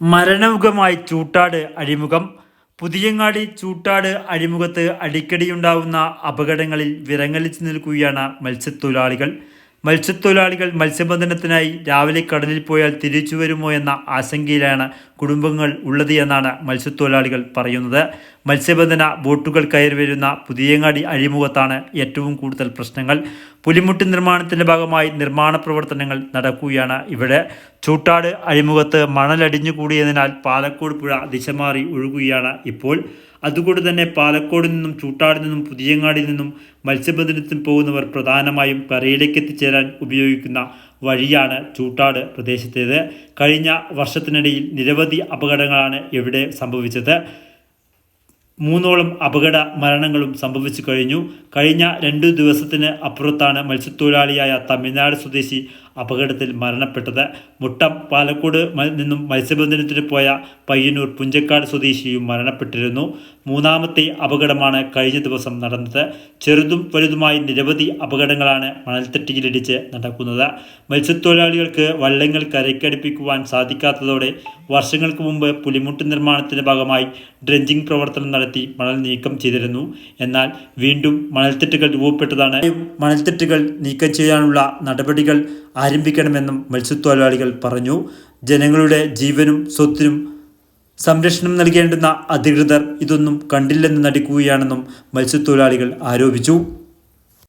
മരണമുഖമായി ചൂട്ടാട് അഴിമുഖം. പുതിയങ്ങാടി ചൂട്ടാട് അഴിമുഖത്ത് അടിക്കടിയുണ്ടാവുന്ന അപകടങ്ങളിൽ വിറങ്ങലിച്ചു നിൽക്കുകയാണ് മത്സ്യത്തൊഴിലാളികൾ. മത്സ്യത്തൊഴിലാളികൾ മത്സ്യബന്ധനത്തിനായി രാവിലെ കടലിൽ പോയാൽ തിരിച്ചു വരുമോ എന്ന ആശങ്കയിലാണ് കുടുംബങ്ങൾ ഉള്ളത് എന്നാണ് മത്സ്യത്തൊഴിലാളികൾ പറയുന്നത്. മത്സ്യബന്ധന ബോട്ടുകൾ കയറി വരുന്ന പുതിയങ്ങാടി അഴിമുഖത്താണ് ഏറ്റവും കൂടുതൽ പ്രശ്നങ്ങൾ. പുലിമുട്ട് നിർമ്മാണത്തിന്റെ ഭാഗമായി നിർമ്മാണ പ്രവർത്തനങ്ങൾ നടക്കുകയാണ്. ഇവിടെ ചൂട്ടാട് അഴിമുഖത്ത് മണലടിഞ്ഞു കൂടിയതിനാൽ പാലക്കോട് പുഴ ദിശ മാറി ഒഴുകുകയാണ് ഇപ്പോൾ. അതുകൊണ്ട് തന്നെ പാലക്കോട് നിന്നും ചൂട്ടാട് നിന്നും പുതിയങ്ങാടിൽ നിന്നും മത്സ്യബന്ധനത്തിന് പോകുന്നവർ പ്രധാനമായും കരയിലേക്ക് എത്തിച്ചേരാൻ ഉപയോഗിക്കുന്ന വഴിയാണ് ചൂട്ടാട് പ്രദേശത്തേത്. കഴിഞ്ഞ വർഷത്തിനിടയിൽ നിരവധി അപകടങ്ങളാണ് ഇവിടെ സംഭവിച്ചത്. മൂന്നോളം അപകട മരണങ്ങളും സംഭവിച്ചു കഴിഞ്ഞു. കഴിഞ്ഞ രണ്ടു ദിവസത്തിന് അപ്പുറത്താണ് മത്സ്യത്തൊഴിലാളിയായ തമിഴ്നാട് സ്വദേശി അപകടത്തിൽ മരണപ്പെട്ടത്. മുട്ടം പാലക്കോട് നിന്നും മത്സ്യബന്ധനത്തിന് പോയ പയ്യന്നൂർ പുഞ്ചക്കാട് സ്വദേശിയും മരണപ്പെട്ടിരുന്നു. മൂന്നാമത്തെ അപകടമാണ് കഴിഞ്ഞ ദിവസം നടന്നത്. ചെറുതും വലുതുമായി നിരവധി അപകടങ്ങളാണ് മണൽത്തട്ടിയിലിടിച്ച് നടക്കുന്നത്. മത്സ്യത്തൊഴിലാളികൾക്ക് വള്ളങ്ങൾ കരയ്ക്കടുപ്പിക്കുവാൻ സാധിക്കാത്തതോടെ വർഷങ്ങൾക്ക് മുമ്പ് പുലിമുട്ട് നിർമ്മാണത്തിന്റെ ഭാഗമായി ഡ്രഞ്ചിങ് പ്രവർത്തനം നടത്തി മണൽ നീക്കം ചെയ്തിരുന്നു. എന്നാൽ വീണ്ടും മണൽത്തിട്ടുകൾ രൂപപ്പെട്ടതാണ്. മണൽത്തിട്ടുകൾ നീക്കം ചെയ്യാനുള്ള നടപടികൾ ആരംഭിക്കണമെന്നും മത്സ്യത്തൊഴിലാളികൾ പറഞ്ഞു. ജനങ്ങളുടെ ജീവനും സ്വത്തിനും സംരക്ഷണം നൽകേണ്ടുന്ന അധികൃതർ ഇതൊന്നും കണ്ടില്ലെന്ന് നടിക്കുകയാണെന്നും മത്സ്യത്തൊഴിലാളികൾ ആരോപിച്ചു.